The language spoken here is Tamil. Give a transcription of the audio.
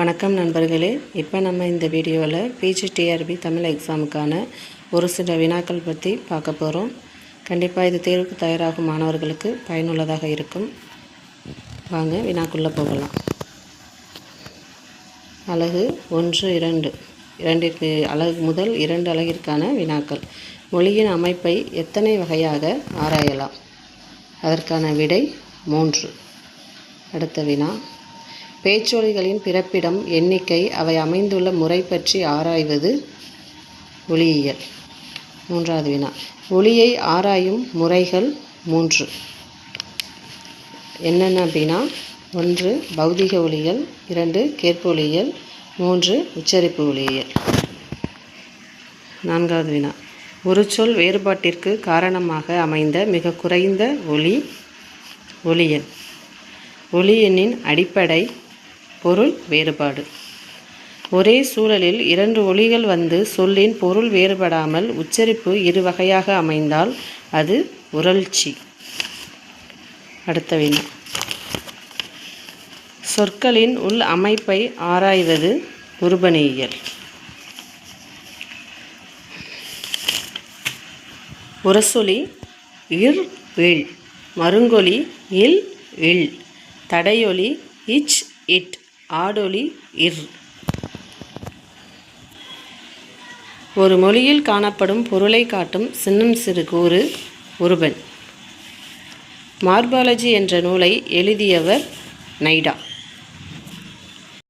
வணக்கம் நண்பர்களே. இப்போ நம்ம இந்த வீடியோவில் பிஜிடிஆர்பி தமிழ் எக்ஸாமுக்கான ஒரு சில வினாக்கள் பற்றி பார்க்க போகிறோம் கண்டிப்பாக இது தேர்வுக்கு தயாராகும் மாணவர்களுக்கு பயனுள்ளதாக இருக்கும். வாங்க வினாக்குள்ளே போகலாம். அழகு ஒன்று இரண்டு. இரண்டிற்கு அழகு முதல் இரண்டு அழகிற்கான வினாக்கள். மொழியின் அமைப்பை எத்தனை வகையாக ஆராயலாம்? அதற்கான விடை மூன்று. அடுத்த வினா. பேச்சொலிகளின் பிறப்பிடம் எண்ணிக்கை அவை அமைந்துள்ள முறை பற்றி ஆராய்வது ஒளியியல். மூன்றாவது வினா. ஒளியை ஆராயும் முறைகள் மூன்று. என்னென்ன அப்படின்னா ஒன்று பௌதிக ஒளியியல் இரண்டு கேட்பு மூன்று உச்சரிப்பு ஒளியியல். நான்காவது வினா. ஒரு சொல் வேறுபாட்டிற்கு காரணமாக அமைந்த மிக குறைந்த ஒளி ஒளியல் ஒளி எண்ணின் அடிப்படை பொருள் வேறுபாடு. ஒரே சூழலில் இரண்டு ஒளிகள் வந்து சொல்லின் பொருள் வேறுபடாமல் உச்சரிப்பு இரு வகையாக அமைந்தால் அது உரல்ச்சி அடுத்த வினா. சொற்களின் உள் அமைப்பை ஆராய்வது உருபணியியல். உரசொலி இர் இல் மருங்கொலி இல் இல் தடையொலி இச் இட். ஆடொலி இர். ஒரு மொழியில் காணப்படும் பொருளை காட்டும் சின்னம் சிறு கூறு உருபன். மார்பாலஜி என்ற நூலை எழுதியவர் நைடா.